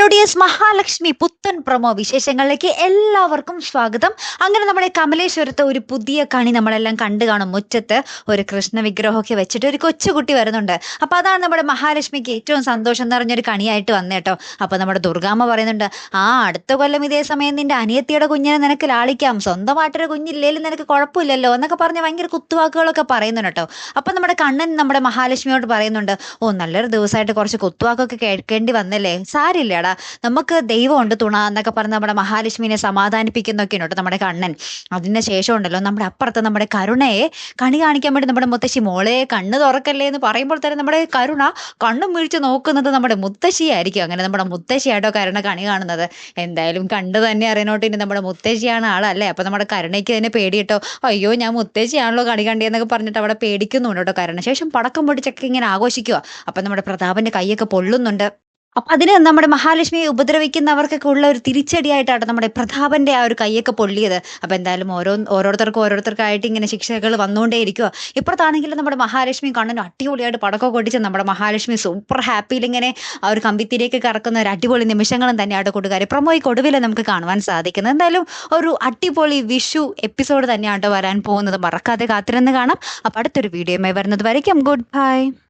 Melodious Mahalakshmi പുത്തൻ promo വിശേഷങ്ങളിലേക്ക് എല്ലാവർക്കും സ്വാഗതം. അങ്ങനെ നമ്മുടെ കമലേശ്വരത്ത് ഒരു പുതിയ കണി നമ്മളെല്ലാം കണ്ടു കാണും. മുറ്റത്ത് ഒരു കൃഷ്ണ വിഗ്രഹമൊക്കെ വെച്ചിട്ട് ഒരു കൊച്ചുകുട്ടി വരുന്നുണ്ട്. അപ്പം അതാണ് നമ്മുടെ മഹാലക്ഷ്മിക്ക് ഏറ്റവും സന്തോഷം നിറഞ്ഞൊരു കണിയായിട്ട് വന്നേട്ടോ അപ്പം നമ്മുടെ ദുർഗാമ്മ പറയുന്നുണ്ട് ആ അടുത്ത കൊല്ലം ഇതേ സമയം നിന്റെ അനിയത്തിയുടെ കുഞ്ഞിനെ നിനക്ക് ലാളിക്കാം. സ്വന്തമായിട്ടൊരു കുഞ്ഞില്ലേലും നിനക്ക് കുഴപ്പമില്ലല്ലോ എന്നൊക്കെ പറഞ്ഞ് ഭയങ്കര കുത്തുവാക്കുകളൊക്കെ പറയുന്നുണ്ട് കേട്ടോ അപ്പം നമ്മുടെ കണ്ണൻ നമ്മുടെ മഹാലക്ഷ്മിയോട് പറയുന്നുണ്ട് ഓ നല്ലൊരു ദിവസമായിട്ട് കുറച്ച് കുത്തുവാക്കൊക്കെ കേൾക്കേണ്ടി വന്നല്ലേ? സാരില്ലടാ. നമുക്ക് ദൈവമുണ്ട് തുണ എന്നൊക്കെ പറഞ്ഞ് നമ്മുടെ മഹാലക്ഷ്മിനെ സമാധാനിപ്പിക്കുന്നൊക്കെ ഉണ്ട് നമ്മുടെ കണ്ണൻ. അതിന് ശേഷം ഉണ്ടല്ലോ നമ്മുടെ അപ്പുറത്ത് നമ്മുടെ കരുണയെ കണി കാണിക്കാൻ വേണ്ടി നമ്മുടെ മുത്തശ്ശി മോളെ കണ്ണ് തുറക്കല്ലേ എന്ന് പറയുമ്പോൾ തന്നെ നമ്മുടെ കരുണ കണ്ണും വീഴ്ച നോക്കുന്നത് നമ്മുടെ മുത്തശ്ശിയായിരിക്കും. അങ്ങനെ നമ്മുടെ മുത്തശ്ശിയായിട്ടോ കരുണ കണി കാണുന്നത്. എന്തായാലും കണ്ട് തന്നെ അറിയണോട്ട് ഇനി നമ്മുടെ മുത്തശ്ശിയാണ് ആളല്ലേ? അപ്പൊ നമ്മുടെ കരുണയ്ക്ക് തന്നെ പേടിയിട്ടോ അയ്യോ ഞാൻ മുത്തശ്ശിയാണല്ലോ കണി കണ്ടിയെന്നൊക്കെ പറഞ്ഞിട്ട് അവിടെ പേടിക്കുന്നുണ്ട് കേട്ടോ കരുണ. ശേഷം പടക്കം പൊടിച്ചൊക്കെ ഇങ്ങനെ ആഘോഷിക്കുക അപ്പൊ നമ്മുടെ പ്രതാപന്റെ കൈയൊക്കെ പൊള്ളുന്നുണ്ട്. അപ്പൊ അതിന് നമ്മുടെ മഹാലക്ഷ്മിയെ ഉപദ്രവിക്കുന്നവർക്കൊക്കെ ഉള്ള ഒരു തിരിച്ചടിയായിട്ടാണ് നമ്മുടെ പ്രതാപന്റെ ആ ഒരു കൈയൊക്കെ പൊള്ളിയത്. അപ്പൊ എന്തായാലും ഓരോ ഓരോരുത്തർക്കും ഓരോരുത്തർക്കായിട്ട് ഇങ്ങനെ ശിക്ഷകൾ വന്നുകൊണ്ടേ ഇരിക്കുക ഇപ്പുറത്താണെങ്കിലും നമ്മുടെ മഹാലക്ഷ്മി കണ്ണനും അടിപൊളിയായിട്ട് പടക്കം കൊടിച്ച് നമ്മുടെ മഹാലക്ഷ്മി സൂപ്പർ ഹാപ്പിയിൽ ഇങ്ങനെ ആ ഒരു കമ്പിത്തിരിയൊക്കെ കറക്കുന്ന ഒരു അടിപൊളി നിമിഷങ്ങളും തന്നെയാണ് കൂട്ടുകാരെ പ്രമോയ്ക്ക് ഒടുവിൽ നമുക്ക് കാണുവാൻ സാധിക്കുന്നത്. എന്തായാലും ഒരു അടിപൊളി വിഷു എപ്പിസോഡ് തന്നെയാണ് വരാൻ പോകുന്നത്. മറക്കാതെ കാത്തിരുന്ന് കാണാം. അപ്പൊ അടുത്തൊരു വീഡിയോയുമായി വരുന്നത് വരയ്ക്കും. Good bye